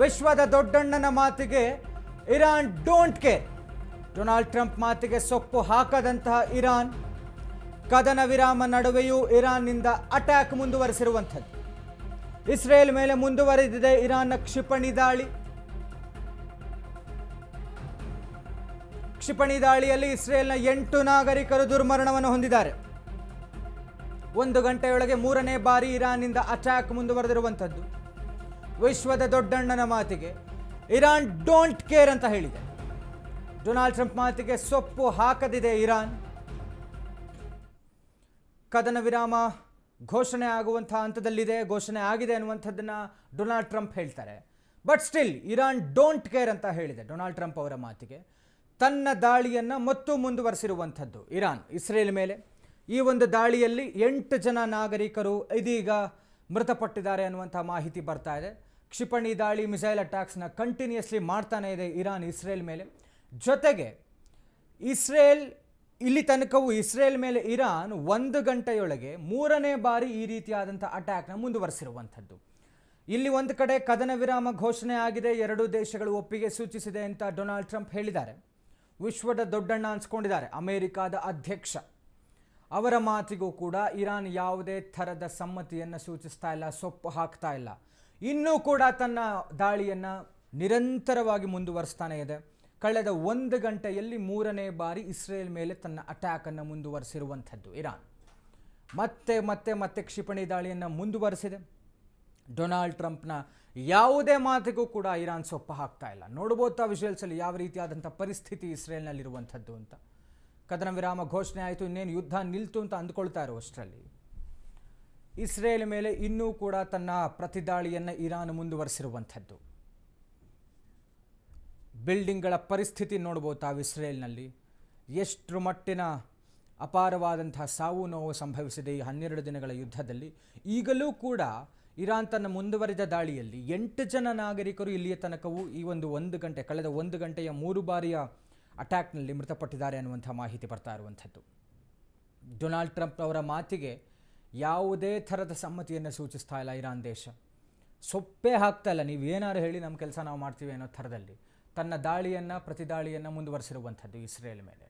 ವಿಶ್ವದ ದೊಡ್ಡಣ್ಣನ ಮಾತಿಗೆ Iran don't care Donald Trump ಮಾತಿಗೆ ಸೊಪ್ಪು ಹಾಕದಂತಹ ಇರಾನ್, ಕದನ ವಿರಾಮ ನಡುವೆಯೂ ಇರಾನ್ನಿಂದ ಅಟ್ಯಾಕ್ ಮುಂದುವರೆಸಿರುವಂಥದ್ದು. ಇಸ್ರೇಲ್ ಮೇಲೆ ಮುಂದುವರೆದಿದೆ ಇರಾನ್ನ ಕ್ಷಿಪಣಿ ದಾಳಿ. ಕ್ಷಿಪಣಿ ದಾಳಿಯಲ್ಲಿ ಇಸ್ರೇಲ್ನ ಎಂಟು ನಾಗರಿಕರು ದುರ್ಮರಣವನ್ನು ಹೊಂದಿದ್ದಾರೆ. ಒಂದು ಗಂಟೆಯೊಳಗೆ ಮೂರನೇ ಬಾರಿ ಇರಾನ್ನಿಂದ ಅಟ್ಯಾಕ್ ಮುಂದುವರೆದಿರುವಂಥದ್ದು. ವಿಶ್ವದ ದೊಡ್ಡಣ್ಣನ ಮಾತಿಗೆ, ಇರಾನ್ ಡೋಂಟ್ ಕೇರ್ ಅಂತ ಹೇಳಿದೆ. ಡೊನಾಲ್ಡ್ ಟ್ರಂಪ್ ಮಾತಿಗೆ ಸೊಪ್ಪು ಹಾಕದಿದೆ ಇರಾನ್. ಕದನ ವಿರಾಮ ಘೋಷಣೆ ಆಗುವಂಥ ಹಂತದಲ್ಲಿದೆ, ಘೋಷಣೆ ಆಗಿದೆ ಅನ್ನುವಂಥದ್ದನ್ನು ಡೊನಾಲ್ಡ್ ಟ್ರಂಪ್ ಹೇಳ್ತಾರೆ. But still Iran don't care ಅಂತ ಹೇಳಿದೆ ಡೊನಾಲ್ಡ್ ಟ್ರಂಪ್ ಅವರ ಮಾತಿಗೆ. ತನ್ನ ದಾಳಿಯನ್ನು ಮತ್ತೂ ಮುಂದುವರೆಸಿರುವಂಥದ್ದು ಇರಾನ್, ಇಸ್ರೇಲ್ ಮೇಲೆ. ಈ ಒಂದು ದಾಳಿಯಲ್ಲಿ ಎಂಟು ಜನ ನಾಗರಿಕರು ಇದೀಗ ಮೃತಪಟ್ಟಿದ್ದಾರೆ ಅನ್ನುವಂಥ ಮಾಹಿತಿ ಬರ್ತಾ ಇದೆ. ಕ್ಷಿಪಣಿ ದಾಳಿ, ಮಿಸೈಲ್ ಅಟ್ಯಾಕ್ಸ್ನ ಕಂಟಿನ್ಯೂಸ್ಲಿ ಮಾಡ್ತಾನೆ ಇದೆ ಇರಾನ್, ಇಸ್ರೇಲ್ ಮೇಲೆ. ಜೊತೆಗೆ ಇಸ್ರೇಲ್, ಇಲ್ಲಿ ತನಕವೂ ಇಸ್ರೇಲ್ ಮೇಲೆ ಇರಾನ್ ಒಂದು ಗಂಟೆಯೊಳಗೆ ಮೂರನೇ ಬಾರಿ ಈ ರೀತಿಯಾದಂಥ ಅಟ್ಯಾಕ್ನ ಮುಂದುವರೆಸಿರುವಂಥದ್ದು. ಇಲ್ಲಿ ಒಂದು ಕಡೆ ಕದನ ವಿರಾಮ ಘೋಷಣೆ ಆಗಿದೆ, ಎರಡೂ ದೇಶಗಳು ಒಪ್ಪಿಗೆ ಸೂಚಿಸಿದೆ ಅಂತ ಡೊನಾಲ್ಡ್ ಟ್ರಂಪ್ ಹೇಳಿದ್ದಾರೆ. ವಿಶ್ವದ ದೊಡ್ಡಣ್ಣ ಅನ್ಸ್ಕೊಂಡಿದ್ದಾರೆ, ಅಮೆರಿಕಾದ ಅಧ್ಯಕ್ಷ. ಅವರ ಮಾತಿಗೂ ಕೂಡ ಇರಾನ್ ಯಾವುದೇ ಥರದ ಸಮ್ಮತಿಯನ್ನು ಸೂಚಿಸ್ತಾ ಇಲ್ಲ, ಸೊಪ್ಪು ಹಾಕ್ತಾ ಇಲ್ಲ. ಇನ್ನೂ ಕೂಡ ತನ್ನ ದಾಳಿಯನ್ನು ನಿರಂತರವಾಗಿ ಮುಂದುವರಿಸ್ತಾನೆ ಇದೆ. ಕಳೆದ ಒಂದು ಗಂಟೆಯಲ್ಲಿ ಮೂರನೇ ಬಾರಿ ಇಸ್ರೇಲ್ ಮೇಲೆ ತನ್ನ ಅಟ್ಯಾಕನ್ನು ಮುಂದುವರಿಸಿರುವಂಥದ್ದು ಇರಾನ್. ಮತ್ತೆ ಮತ್ತೆ ಮತ್ತೆ ಕ್ಷಿಪಣಿ ದಾಳಿಯನ್ನು ಮುಂದುವರಿಸಿದೆ. ಡೊನಾಲ್ಡ್ ಟ್ರಂಪ್ನ ಯಾವುದೇ ಮಾತಿಗೂ ಕೂಡ ಇರಾನ್ ಸೊಪ್ಪು ಹಾಕ್ತಾ ಇಲ್ಲ. ನೋಡ್ಬೋತಾ ವಿಜುವಲ್ಸಲ್ಲಿ ಯಾವ ರೀತಿಯಾದಂಥ ಪರಿಸ್ಥಿತಿ ಇಸ್ರೇಲ್ನಲ್ಲಿರುವಂಥದ್ದು ಅಂತ. ಕದನ ವಿರಾಮ ಘೋಷಣೆ ಆಯಿತು, ಇನ್ನೇನು ಯುದ್ಧ ನಿಲ್ತು ಅಂತ ಅಂದ್ಕೊಳ್ತಾ ಇರೋ ಅಷ್ಟರಲ್ಲಿ. ಇಸ್ರೇಲ್ ಮೇಲೆ ಇನ್ನೂ ಕೂಡ ತನ್ನ ಪ್ರತಿದಾಳಿಯನ್ನು ಇರಾನ್ ಮುಂದುವರೆಸಿರುವಂಥದ್ದು. ಬಿಲ್ಡಿಂಗ್ಗಳ ಪರಿಸ್ಥಿತಿ ನೋಡ್ಬೋದು ತಾವು ಇಸ್ರೇಲ್ನಲ್ಲಿ. ಎಷ್ಟು ಮಟ್ಟಿನ ಅಪಾರವಾದಂತಹ ಸಾವು ನೋವು ಸಂಭವಿಸಿದೆ ಈ ಹನ್ನೆರಡು ದಿನಗಳ ಯುದ್ಧದಲ್ಲಿ. ಈಗಲೂ ಕೂಡ ಇರಾನ್ ತನ್ನ ಮುಂದುವರಿದ ದಾಳಿಯಲ್ಲಿ ಎಂಟು ಜನ ನಾಗರಿಕರು ಇಲ್ಲಿಯ ತನಕವೂ ಈ ಒಂದು ಒಂದು ಗಂಟೆ, ಕಳೆದ ಒಂದು ಗಂಟೆಯ ಮೂರು ಬಾರಿಯ ಅಟ್ಯಾಕ್ನಲ್ಲಿ ಮೃತಪಟ್ಟಿದ್ದಾರೆ ಅನ್ನುವಂಥ ಮಾಹಿತಿ ಬರ್ತಾ ಇರುವಂಥದ್ದು. ಡೊನಾಲ್ಡ್ ಟ್ರಂಪ್ ಅವರ ಮಾತಿಗೆ ಯಾವುದೇ ಥರದ ಸಮ್ಮತಿಯನ್ನು ಸೂಚಿಸ್ತಾ ಇಲ್ಲ ಇರಾನ್ ದೇಶ. ಸೊಪ್ಪೇ ಹಾಕ್ತಾ ಇಲ್ಲ ನೀವು ಏನಾರು ಹೇಳಿ ನಮ್ಮ ಕೆಲಸ ನಾವು ಮಾಡ್ತೀವಿ ಅನ್ನೋ ಥರದಲ್ಲಿ ತನ್ನ ದಾಳಿಯನ್ನು, ಪ್ರತಿದಾಳಿಯನ್ನು ಮುಂದುವರಿಸಿರುವಂಥದ್ದು ಇಸ್ರೇಲ್ ಮೇಲೆ.